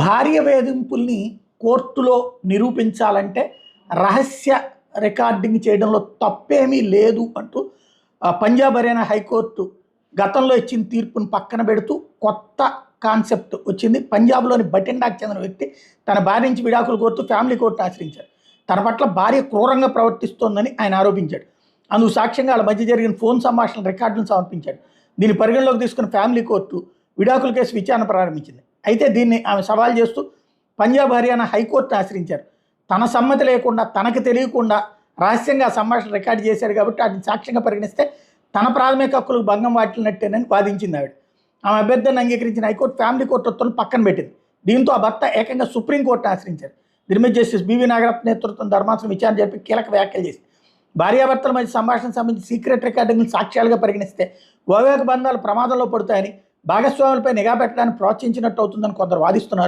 భార్య వేధింపుల్ని కోర్టులో నిరూపించాలంటే రహస్య రికార్డింగ్ చేయడంలో తప్పేమీ లేదు అంటూ పంజాబ్ హర్యానా హైకోర్టు గతంలో ఇచ్చిన తీర్పును పక్కన పెడుతూ కొత్త కాన్సెప్ట్ వచ్చింది. పంజాబ్లోని బటిండాకు చెందిన వ్యక్తి తన భార్య నుంచి విడాకులు కోరుతూ ఫ్యామిలీ కోర్టును ఆశ్రయించారు తన పట్ల భార్య క్రూరంగా ప్రవర్తిస్తోందని ఆయన ఆరోపించాడు. అందుకు సాక్ష్యంగా వాళ్ళ మధ్య జరిగిన ఫోన్ సంభాషణ రికార్డులను సమర్పించాడు. దీన్ని పరిగణలోకి తీసుకున్న ఫ్యామిలీ కోర్టు విడాకుల కేసు విచారణ ప్రారంభించింది. అయితే దీన్ని ఆమె సవాల్ చేస్తూ పంజాబ్ హర్యానా హైకోర్టును ఆశ్రయించారు. తన సమ్మతి లేకుండా తనకు తెలియకుండా రహస్యంగా ఆ సంభాషణ రికార్డు చేశారు కాబట్టి వాటిని సాక్ష్యంగా పరిగణిస్తే తన ప్రాథమిక హక్కులకు భంగం వాటిల్నట్టేనని వాదించింది ఆవిడ. ఆమె అభ్యర్థిని అంగీకరించిన హైకోర్టు ఫ్యామిలీ కోర్టు ఉత్తర్వులు పక్కన పెట్టింది. దీంతో ఆ భర్త ఏకంగా సుప్రీంకోర్టును ఆశ్రయించారు. దీని మీద జస్టిస్ బీవీ నాగరత్న నేతృత్వం ధర్మాసనం విచారణ జరిపి కీలక వ్యాఖ్యలు చేసింది. భార్యాభర్తల మధ్య సంభాషణ సంబంధించి సీక్రెట్ రికార్డింగ్లు సాక్ష్యాలుగా పరిగణిస్తే వైవాహిక బంధాలు ప్రమాదంలో పడతాయని భాగస్వాములపై నిఘా పెట్టడానికి ప్రోత్సహించినట్టు అవుతుందని కొందరు వాదిస్తున్నారు.